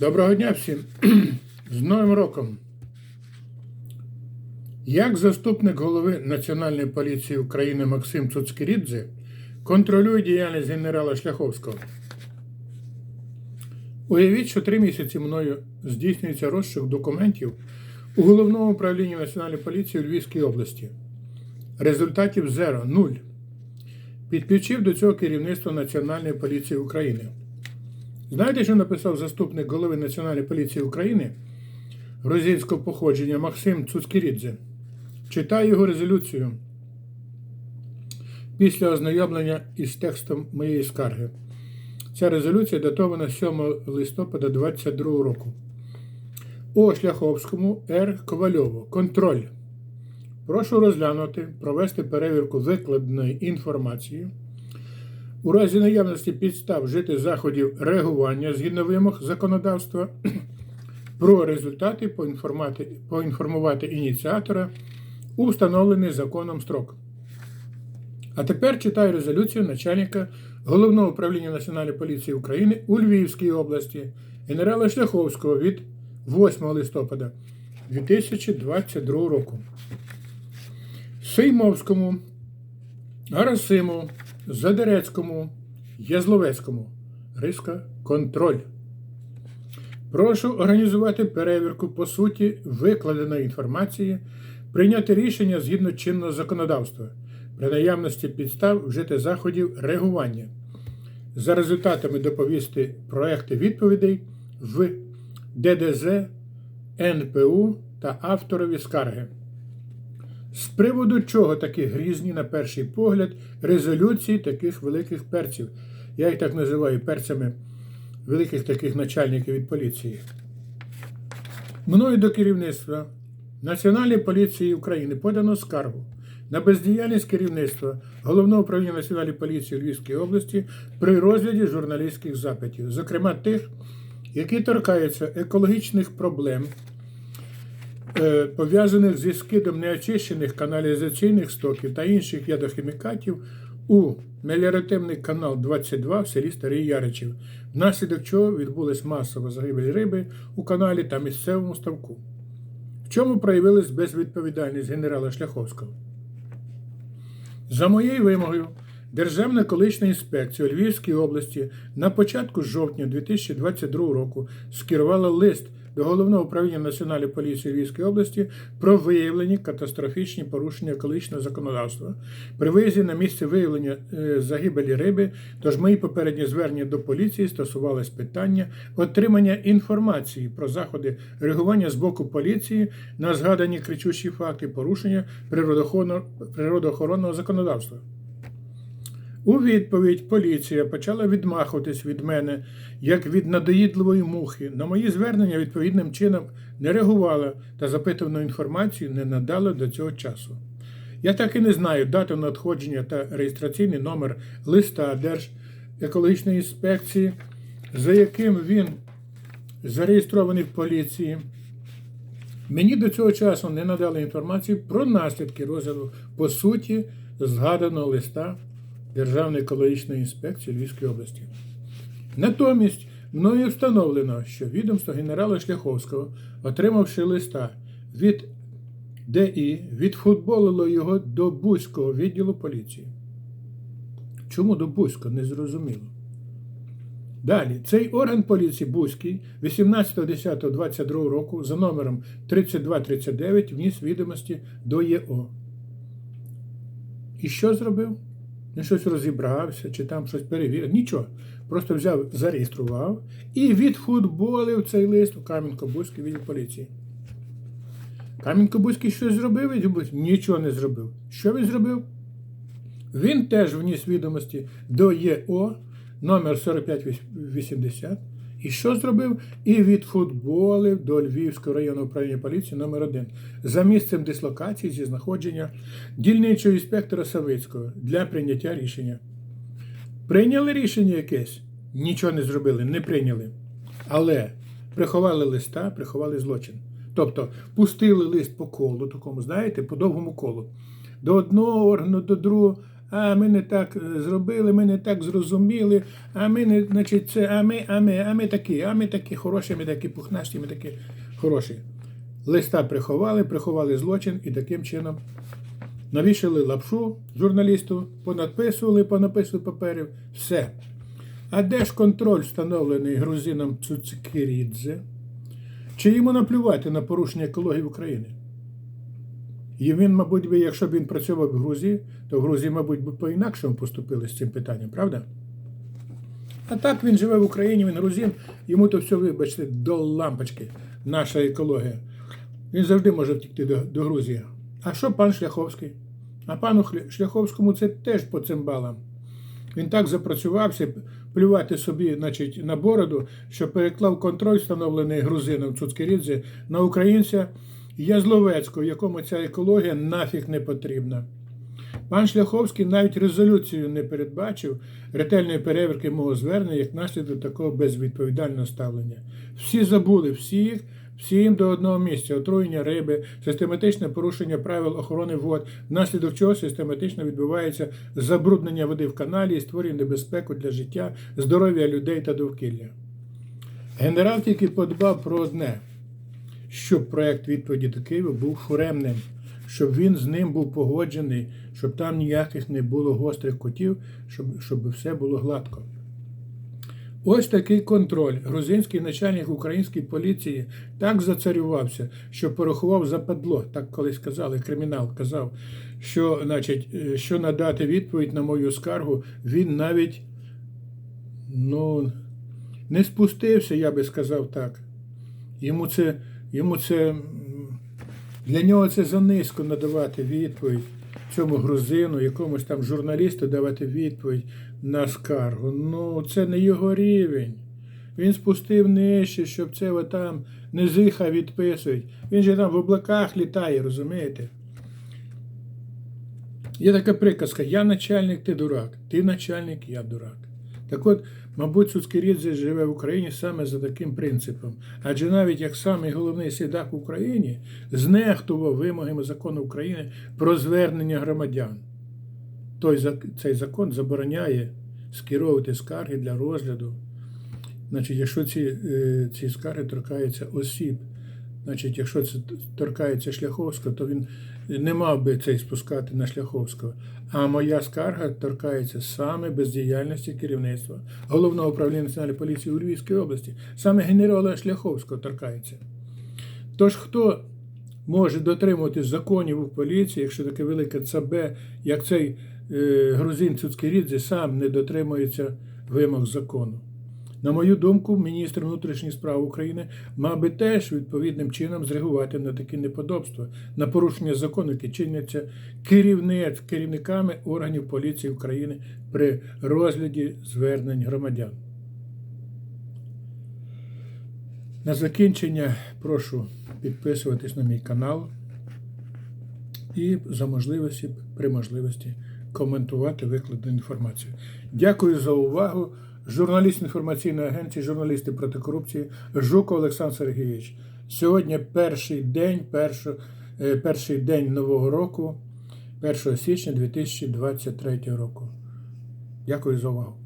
Доброго дня всім! З Новим роком! Як заступник голови Національної поліції України Максим Цуцкірідзе контролює діяльність генерала Шляховського? Уявіть, що три місяці мною здійснюється розшук документів у головному управлінні Національної поліції у Львівській області. Результатів зеро, нуль. Підключив до цього керівництво Національної поліції України. Знаєте, що написав заступник голови Національної поліції України грузинського походження Максим Цуцкірідзе? Читаю його резолюцію після ознайомлення із текстом моєї скарги. Ця резолюція датована 7 листопада 2022 року. О Шляховському Р. Ковальову. Контроль. Прошу розглянути, провести перевірку викладеної інформації. У разі наявності підстав вжити заходів реагування згідно вимог законодавства, про результати поінформувати, поінформувати ініціатора у встановлений законом строк. А тепер читаю резолюцію начальника Головного управління Національної поліції України у Львівській області генерала Шляховського від 8 листопада 2022 року. Сеймовському, Гарасиму, Задерецькому, Язловецькому. Риска контроль. Прошу організувати перевірку по суті викладеної інформації, прийняти рішення згідно чинного законодавства, при наявності підстав вжити заходів реагування. За результатами доповісти проекти відповідей в ДДЗ, НПУ та авторові скарги. З приводу чого такі грізні, на перший погляд, резолюції таких великих перців. Я їх так називаю перцями великих таких начальників від поліції. Мною до керівництва Національної поліції України подано скаргу на бездіяльність керівництва Головного управління Національної поліції Львівської області при розгляді журналістських запитів, зокрема тих, які торкаються екологічних проблем. Е, пов'язаних зі скидом неочищених каналізаційних стоків та інших ядохімікатів у меліоративний канал 22 в селі Старий Яричів, внаслідок чого відбулась масова загибель риби у каналі та місцевому ставку. В чому проявилась безвідповідальність генерала Шляховського? За моєю вимогою, Державна екологічна інспекція у Львівській області на початку жовтня 2022 року скерувала лист до Головного управління Національної поліції Львівської області про виявлені катастрофічні порушення екологічного законодавства при виїзді на місце виявлення е, загибелі риби. Тож мої попередні звернення до поліції стосувались питання отримання інформації про заходи реагування з боку поліції на згадані кричущі факти порушення природоохоронного законодавства. У відповідь поліція почала відмахуватись від мене, як від надоїдливої мухи. На мої звернення відповідним чином не реагувала та запитувану інформацію не надала до цього часу. Я так і не знаю дату надходження та реєстраційний номер листа Держекологічної інспекції, за яким він зареєстрований в поліції. Мені до цього часу не надали інформацію про наслідки розгляду по суті згаданого листа. Державної екологічної інспекції Львівської області. Натомість мною встановлено, що відомство генерала Шляховського, отримавши листа від ДІ, відфутболило його до Бузького відділу поліції. Чому до Бузького? Незрозуміло. Далі, цей орган поліції Бузький 18.10.22 року за номером 3239 вніс відомості до ЄО. І що зробив? Він щось розібрався чи там щось перевірив. Нічого. Просто взяв, зареєстрував і відфутболив цей лист у Кам'янко-Бузький відділ поліції. Кам'янко-Бузький щось зробив, відділ нічого не зробив. Що він зробив? Він теж вніс відомості до ЄО номер 4580 і що зробив? І відфутболив до Львівського районного управління поліції номер 1 за місцем дислокації зі знаходження дільничого інспектора Савицького для прийняття рішення. Прийняли рішення якесь? Нічого не зробили, не прийняли. Але приховали листа, приховали злочин. Тобто пустили лист по колу, такому, знаєте, по довгому колу. До одного органу, до другого а ми не так е, зробили, ми не так зрозуміли, а ми не, значить, це, а ми, а ми, а ми такі, а ми такі хороші, ми такі пухнасті, ми такі хороші. Листа приховали, приховали злочин і таким чином навішали лапшу журналісту, понадписували, понаписували паперів, все. А де ж контроль, встановлений грузином Цуцькірідзе? Чи йому наплювати на порушення екології України? І він, мабуть, би, якщо б він працював в Грузії, то в Грузії, мабуть, би по-інакшому поступили з цим питанням, правда? А так він живе в Україні, він грузин, йому то все, вибачте, до лампочки, наша екологія. Він завжди може втікти до, до Грузії. А що пан Шляховський? А пану Шляховському це теж по цимбалам. Він так запрацювався плювати собі значить, на бороду, що переклав контроль, встановлений грузином Цуцкерідзе, на українця Язловецького, якому ця екологія нафіг не потрібна. Пан Шляховський навіть резолюцію не передбачив ретельної перевірки мого звернення як наслідок такого безвідповідального ставлення. Всі забули, всіх, всім до одного місця отруєння риби, систематичне порушення правил охорони вод, внаслідок чого систематично відбувається забруднення води в каналі і створює небезпеку для життя, здоров'я людей та довкілля. Генерал тільки подбав про одне, щоб проект відповіді до Києва був фуремним, щоб він з ним був погоджений, щоб там ніяких не було гострих котів, щоб, щоб все було гладко. Ось такий контроль. Грузинський начальник української поліції так зацарювався, що порахував западло, так колись казали, кримінал казав, що, значить, е, що надати відповідь на мою скаргу, він навіть ну, не спустився, я би сказав так. Йому це, йому це для нього це занизько надавати відповідь цьому грузину, якомусь там журналісту давати відповідь на скаргу. Ну, це не його рівень. Він спустив нижче, щоб це там низиха відписують. Він же там в облаках літає, розумієте? Є така приказка: я начальник, ти дурак, ти начальник, я дурак. Так от, мабуть, Цуцкерідзе живе в Україні саме за таким принципом. Адже навіть як самий головний слідак в Україні знехтував вимогами закону України про звернення громадян. Той, цей закон забороняє скеровувати скарги для розгляду. Значить, якщо ці, е, ці скарги торкаються осіб, значить, якщо це торкається Шляховського, то він не мав би цей спускати на Шляховського. А моя скарга торкається саме бездіяльності керівництва Головного управління національної поліції у Львівській області, саме генерала Шляховського торкається. Тож хто може дотримувати законів у поліції, якщо таке велике ЦБ, як цей е, грузин Цуцкерідзе сам не дотримується вимог закону? На мою думку, міністр внутрішніх справ України мав би теж відповідним чином зреагувати на такі неподобства, на порушення закону, які чиняться керівниць, керівниками органів поліції України при розгляді звернень громадян. На закінчення прошу підписуватись на мій канал і за можливості, при можливості коментувати викладену інформацію. Дякую за увагу. Журналіст інформаційної агенції, журналісти проти корупції Жуков Олександр Сергійович. Сьогодні перший день, першо, е, перший день нового року, 1 січня 2023 року. Дякую за увагу.